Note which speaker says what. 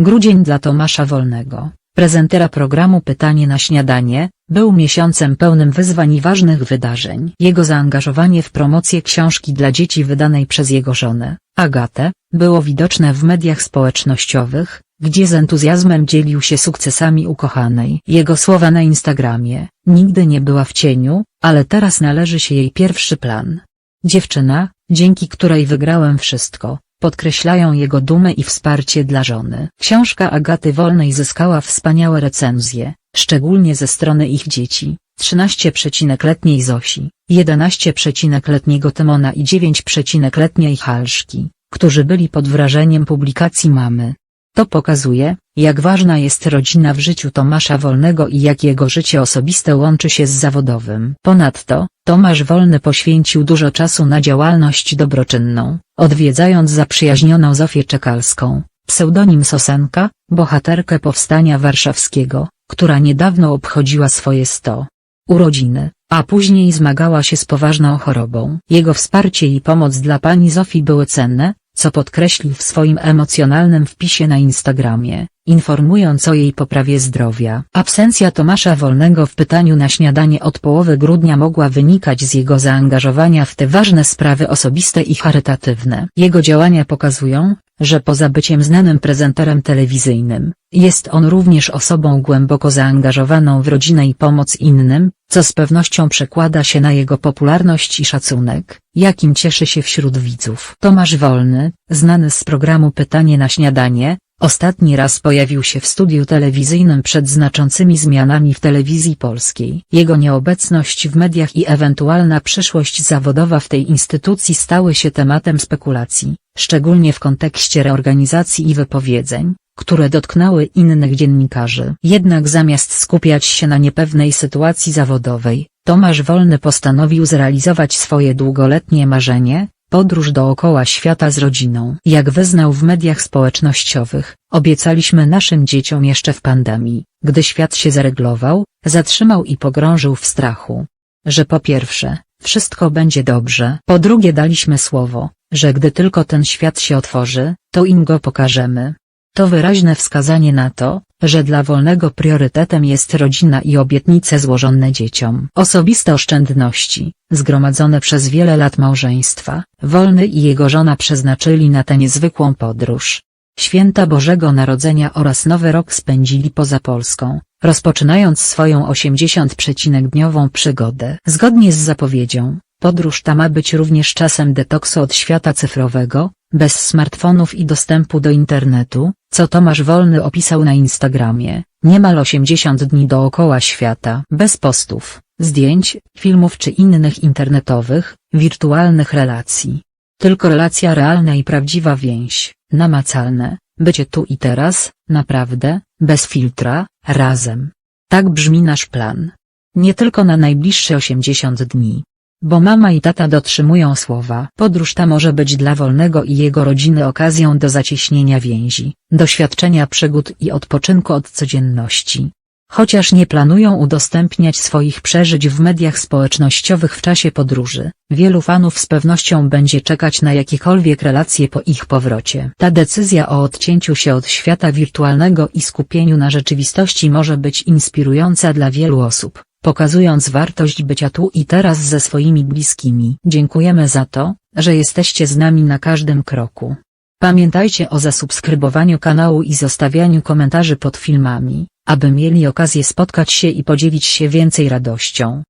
Speaker 1: Grudzień dla Tomasza Wolnego, prezentera programu Pytanie na śniadanie, był miesiącem pełnym wyzwań i ważnych wydarzeń. Jego zaangażowanie w promocję książki dla dzieci wydanej przez jego żonę, Agatę, było widoczne w mediach społecznościowych, gdzie z entuzjazmem dzielił się sukcesami ukochanej. Jego słowa na Instagramie, nigdy nie była w cieniu, ale teraz należy się jej pierwszy plan. Dziewczyna, dzięki której wygrałem wszystko, podkreślają jego dumę i wsparcie dla żony. Książka Agaty Wolnej zyskała wspaniałe recenzje, szczególnie ze strony ich dzieci, 13-letniej Zosi, 11-letniego Tymona i 9-letniej Halszki, którzy byli pod wrażeniem publikacji mamy. To pokazuje, jak ważna jest rodzina w życiu Tomasza Wolnego i jak jego życie osobiste łączy się z zawodowym. Ponadto, Tomasz Wolny poświęcił dużo czasu na działalność dobroczynną, odwiedzając zaprzyjaźnioną Zofię Czekalską, pseudonim Sosenka, bohaterkę Powstania Warszawskiego, która niedawno obchodziła swoje 100 urodziny, a później zmagała się z poważną chorobą. Jego wsparcie i pomoc dla pani Zofii były cenne, co podkreślił w swoim emocjonalnym wpisie na Instagramie, informując o jej poprawie zdrowia. Absencja Tomasza Wolnego w pytaniu na śniadanie od połowy grudnia mogła wynikać z jego zaangażowania w te ważne sprawy osobiste i charytatywne. Jego działania pokazują, że poza byciem znanym prezenterem telewizyjnym, jest on również osobą głęboko zaangażowaną w rodzinę i pomoc innym, co z pewnością przekłada się na jego popularność i szacunek, jakim cieszy się wśród widzów. Tomasz Wolny, znany z programu Pytanie na śniadanie, Ostatni raz pojawił się w studiu telewizyjnym przed znaczącymi zmianami w telewizji polskiej. Jego nieobecność w mediach i ewentualna przyszłość zawodowa w tej instytucji stały się tematem spekulacji, szczególnie w kontekście reorganizacji i wypowiedzeń, które dotknęły innych dziennikarzy. Jednak zamiast skupiać się na niepewnej sytuacji zawodowej, Tomasz Wolny postanowił zrealizować swoje długoletnie marzenie, Podróż dookoła świata z rodziną. Jak wyznał w mediach społecznościowych, obiecaliśmy naszym dzieciom jeszcze w pandemii, gdy świat się zareglował, zatrzymał i pogrążył w strachu. Że po pierwsze, wszystko będzie dobrze. Po drugie daliśmy słowo, że gdy tylko ten świat się otworzy, to im go pokażemy. To wyraźne wskazanie na to, że dla Wolnego priorytetem jest rodzina i obietnice złożone dzieciom. Osobiste oszczędności, zgromadzone przez wiele lat małżeństwa, Wolny i jego żona przeznaczyli na tę niezwykłą podróż. Święta Bożego Narodzenia oraz Nowy Rok spędzili poza Polską, rozpoczynając swoją 80-dniową przygodę. Zgodnie z zapowiedzią, podróż ta ma być również czasem detoksu od świata cyfrowego, bez smartfonów i dostępu do internetu, co Tomasz Wolny opisał na Instagramie, niemal 80 dni dookoła świata, bez postów, zdjęć, filmów czy innych internetowych, wirtualnych relacji. Tylko relacja realna i prawdziwa więź, namacalne, bycie tu i teraz, naprawdę, bez filtra, razem. Tak brzmi nasz plan. Nie tylko na najbliższe 80 dni. Bo mama i tata dotrzymują słowa. Podróż ta może być dla Wolnego i jego rodziny okazją do zacieśnienia więzi, doświadczenia przygód i odpoczynku od codzienności. Chociaż nie planują udostępniać swoich przeżyć w mediach społecznościowych w czasie podróży, wielu fanów z pewnością będzie czekać na jakiekolwiek relacje po ich powrocie. Ta decyzja o odcięciu się od świata wirtualnego i skupieniu na rzeczywistości może być inspirująca dla wielu osób pokazując wartość bycia tu i teraz ze swoimi bliskimi. Dziękujemy za to, że jesteście z nami na każdym kroku. Pamiętajcie o zasubskrybowaniu kanału i zostawianiu komentarzy pod filmami, aby mieli okazję spotkać się i podzielić się więcej radością.